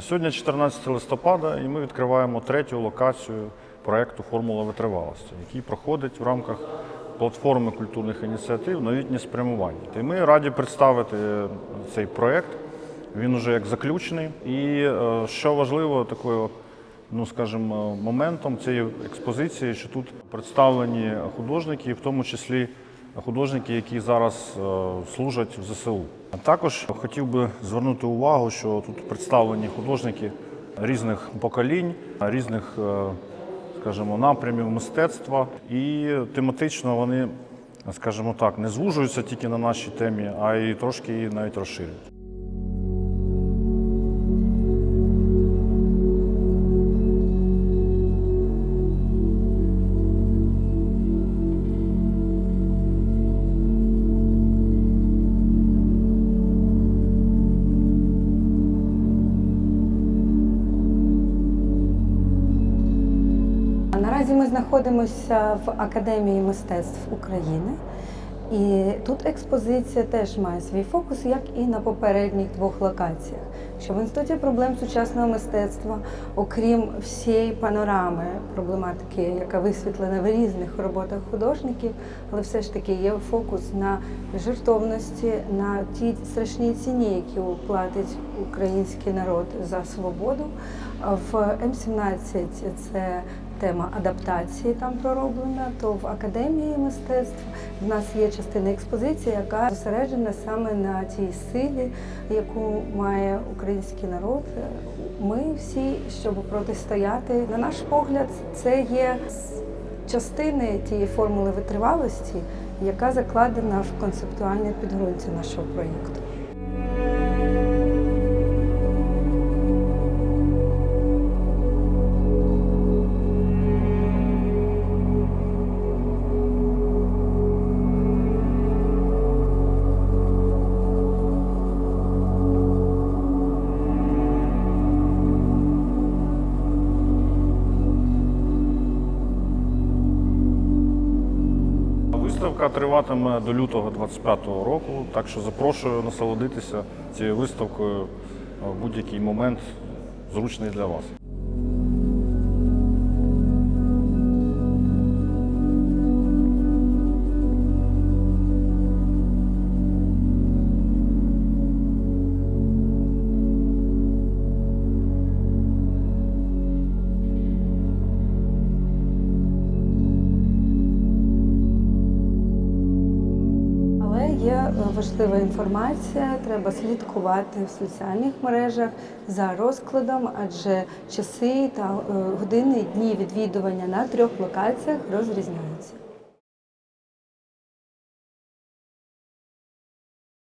Сьогодні 14 листопада, і ми відкриваємо третю локацію проекту Формула витривалості, який проходить в рамках платформи культурних ініціатив Новітнє спрямування. І ми раді представити цей проект. Він уже як заключений. І е, що важливо, такою, ну скажімо, моментом цієї експозиції, що тут представлені художники, в тому числі художники, які зараз е, служать в ЗСУ. А також хотів би звернути увагу, що тут представлені художники різних поколінь, різних, е, скажімо, напрямів мистецтва, і тематично вони, скажімо так, не звужуються тільки на нашій темі, а й трошки її навіть розширюють. Наразі ми знаходимося в Академії мистецтв України. І тут експозиція теж має свій фокус, як і на попередніх двох локаціях. Що в інституті проблем сучасного мистецтва, окрім всієї панорами проблематики, яка висвітлена в різних роботах художників, але все ж таки є фокус на жертовності, на тій страшній ціні, яку платить український народ за свободу. В М17 це тема адаптації там пророблена, то в академії мистецтв в нас є частина експозиції, яка зосереджена саме на тій силі, яку має український народ. Ми всі, щоб протистояти, на наш погляд, це є частини тієї формули витривалості, яка закладена в концептуальне підґрунтя нашого проєкту. Виставка триватиме до лютого 25-го року, так що запрошую насолодитися цією виставкою в будь-який момент, зручний для вас. Важлива інформація, треба слідкувати в соціальних мережах за розкладом, адже часи та е, години дні відвідування на трьох локаціях розрізняються.